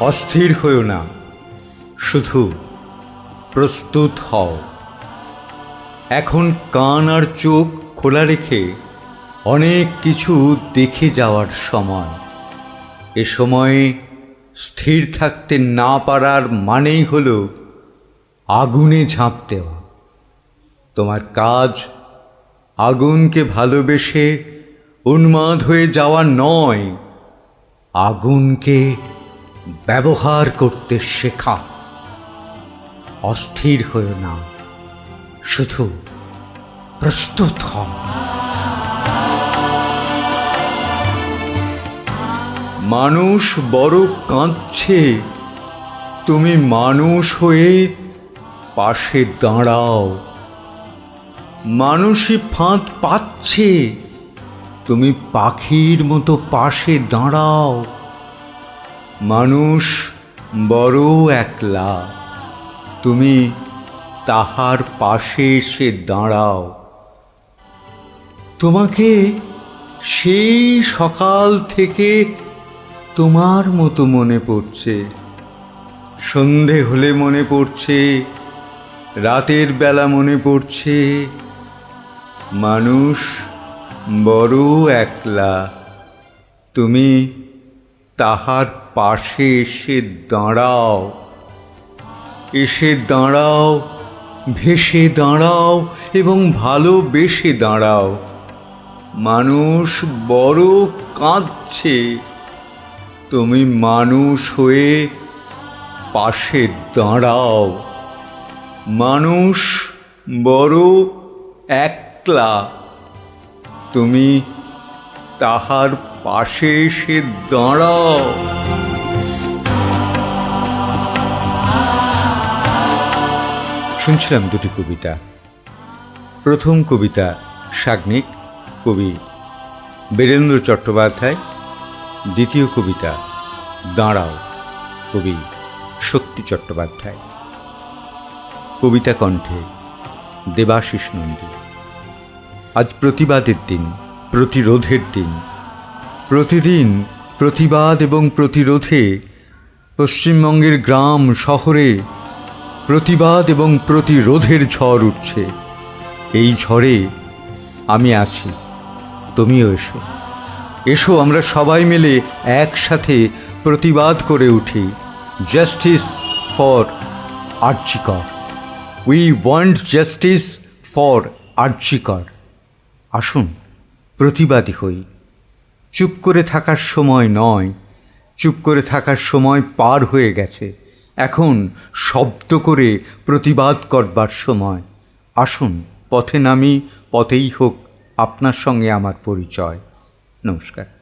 অস্থির হও না। শুধু প্রস্তুত হও। এখন কান আর চোখ খোলা রেখে অনেক কিছু দেখে যাওয়ার সময়। এ সময়ে স্থির থাকতে না পারার মানেই হল আগুনে ঝাঁপ দেওয়া। তোমার কাজ আগুনকে ভালোবেসে উন্মাদ হয়ে যাওয়া নয়, আগুনকে ব্যবহার করতে শেখা। অস্থির হয়ে না, শুধু প্রস্তুত হও। মানুষ বড় কাঁদছে, তুমি মানুষ হয়ে পাশে দাঁড়াও। মানুষই ফাঁদ পাচ্ছে, তুমি পাখির মতো পাশে দাঁড়াও। মানুষ বড় একলা। তুমি তাহার পাশে এসে দাঁড়াও। তোমাকে সেই সকাল থেকে তোমার মতো মনে পড়ছে। সন্ধে হলে মনে পড়ছে, রাতের বেলা মনে পড়ছে, মানুষ বড় একলা। তুমি তাহার পাশে এসে দাঁড়াও। এসে দাঁড়াও, ভেসে দাঁড়াও এবং ভালোবেসে দাঁড়াও। মানুষ বড় কাঁদছে। তুমি মানুষ হয়ে পাশে দাঁড়াও। মানুষ বড় একলা। তুমি তাহার পাশে এসে দাঁড়াও। শুনছিলাম দুটি কবিতা। প্রথম কবিতা সাগ্নিক, কবি বীরেন্দ্র চট্টোপাধ্যায়। দ্বিতীয় কবিতা দাঁড়াও, কবি শক্তি চট্টোপাধ্যায়। কবিতা কণ্ঠে দেবাশিস নন্দী। আজ প্রতিবাদের দিন প্রতিরোধের দিন। প্রতিদিন প্রতিবাদ এবং প্রতিরোধে পশ্চিমবঙ্গের গ্রাম, শহরে প্রতিবাদ এবং প্রতিরোধের ঝড় উঠছে। এই ঝড়ে আমি আছি। তুমিও এসো। এসো, আমরা সবাই মিলে একসাথে প্রতিবাদ করে উঠি। Justice for RG Kar we want justice for RG Kar আসুন। প্রতিবাদী হই। চুপ করে থাকার সময় নয়, চুপ করে থাকার সময় পার হয়ে গেছে। এখন শব্দ করে প্রতিবাদ করবার সময়। আসুন, পথে নামি, পথেই হোক আপনার সঙ্গে আমার পরিচয়। নমস্কার।